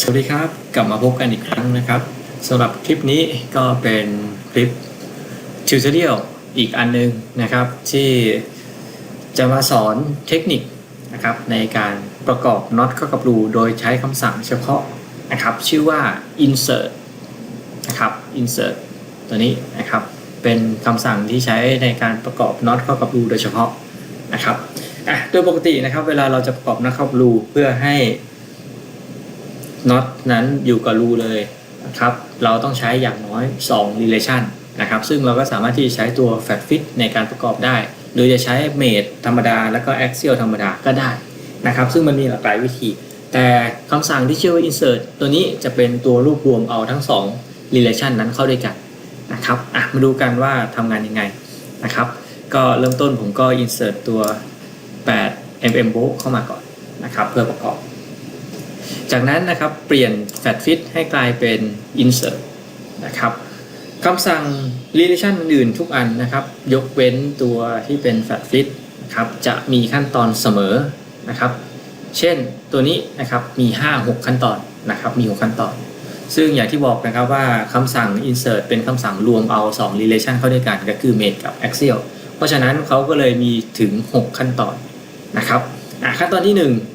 สวัสดีครับ กลับมาพบกันอีกครั้งนะครับสำหรับคลิปนี้ก็เป็นคลิปทิวเทเรียลอีกอันนึงนะครับ ที่จะมาสอนเทคนิคนะครับในการประกอบน็อตเข้ากับรูโดยใช้คำสั่งเฉพาะนะครับชื่อว่า insert นะครับ insert ตัวนี้นะครับเป็นคำสั่งที่ใช้ในการประกอบน็อตเข้ากับรูโดยเฉพาะนะครับอะโดยปกตินะครับเวลาเราจะประกอบน็อตเข้ากับรูเพื่อให้ น็อตนั้นอยู่กับรูเลยนะครับเราต้องใช้อย่างน้อย 2 relation นะครับซึ่งเราก็สามารถที่จะใช้ตัว fat fit ในการประกอบได้หรือจะใช้เมดธรรมดาแล้วก็ axial ธรรมดาก็ได้นะครับซึ่งมันมีหลากหลายวิธี แต่คำสั่งที่ชื่อว่า insert ตัวนี้จะเป็นตัวรวบรวมเอาทั้ง 2 relation นั้นเข้าด้วยกันนะครับอะมาดูกันว่าทำงานยังไงนะครับก็เริ่มต้นผมก็ insert ตัว 8 mm bolt เข้ามาก่อนนะครับเพื่อประกอบ จากนั้นนะครับเปลี่ยน fat fit ให้กลายเป็น insert นะครับคำสั่ง relation อื่นทุกอันนะครับ ยกเว้นตัวที่เป็น fat fit นะครับจะมีขั้นตอนเสมอนะครับ เช่นตัวนี้นะครับมี 5-6 ขั้นตอนนะครับมี 6 ขั้นตอน ซึ่งอย่างที่บอกนะครับว่าคำสั่ง insert เป็นคำสั่งรวมเอา 2 relation เข้าด้วยกันก็คือ mate กับ axial เพราะฉะนั้นเขาก็เลยมีถึง 6 ขั้นตอนนะครับขั้นตอนที่ 1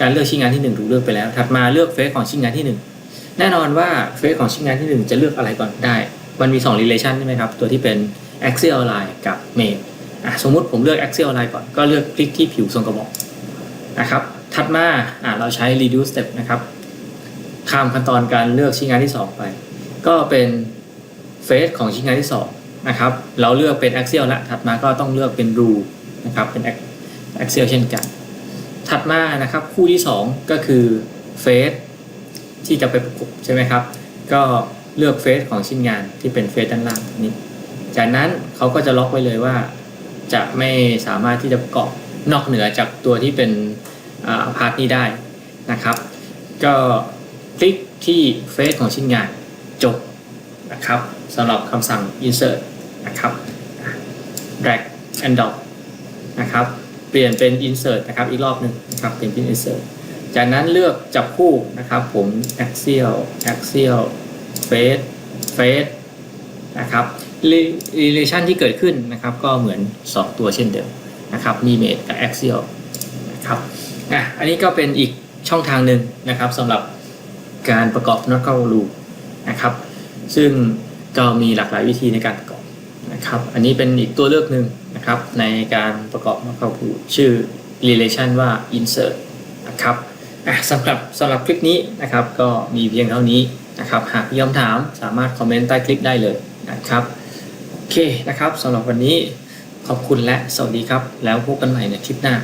การเลือกชิ้นงานที่ 1 ถูกเลือกไปแล้ว ถัดมาเลือกเฟสของชิ้นงานที่ 1 แน่นอนว่าเฟสของชิ้นงานที่ 1 จะเลือกอะไรก่อนได้ มันมี 2 relation ใช่ไหมครับ ตัวที่เป็น axial line กับ mate อะสมมุติผมเลือก axial line ก่อน ก็เลือกคลิกที่ผิวทรงกระบอกนะครับ ถัดมาอะเราใช้ reduce step นะครับ ข้ามขั้นตอนการเลือกชิ้นงานที่ 2 ไป ก็เป็นเฟสของชิ้นงานที่2นะครับ เราเลือกเป็น axial ละ ถัดมาก็ต้องเลือกเป็น rule นะครับ เป็น axial เช่นกัน ถัดมานะครับคู่ที่ 2 ก็คือเฟสที่จะไปประกบใช่ไหมครับ ก็เลือกเฟสของชิ้นงานที่เป็นเฟสด้านล่างนี้ จากนั้นเขาก็จะล็อกไว้เลยว่า จะไม่สามารถที่จะประกอบนอกเหนือจากตัวที่เป็นพาร์ทนี้ได้นะครับ ก็คลิกที่เฟสของชิ้นงานจบนะครับสำหรับคำสั่ง insert นะครับ drag and drop นะครับ ปลี่ยนเป็น insert นะครับอีกรอบหนึ่งนะครับเป็นเป็น insert จากนั้นเลือกจับคู่นะครับผม axial axial face face นะครับ relation ที่เกิดขึ้นนะครับก็เหมือน 2 ตัวเช่นเดิมนะครับมี mate กับ axial นะครับอะอันนี้ก็เป็นอีกช่องทางหนึ่งนะครับสำหรับการประกอบน็อตเข้ารูนะครับซึ่งก็มีหลากหลายวิธีในการประกอบ นะครับ อันนี้เป็นอีกตัวเลือกหนึ่งนะครับ ในการประกอบมาเข้าผูชื่อ relation ว่า insert นะครับอะสำหรับสำหรับคลิปนี้นะครับ ก็มีเพียงเท่านี้นะครับ หากมีคำถามสามารถคอมเมนต์ใต้คลิปได้เลยนะครับ โอเคนะครับสำหรับวันนี้ขอบคุณและสวัสดีครับ แล้วพบกันใหม่ในคลิปหน้า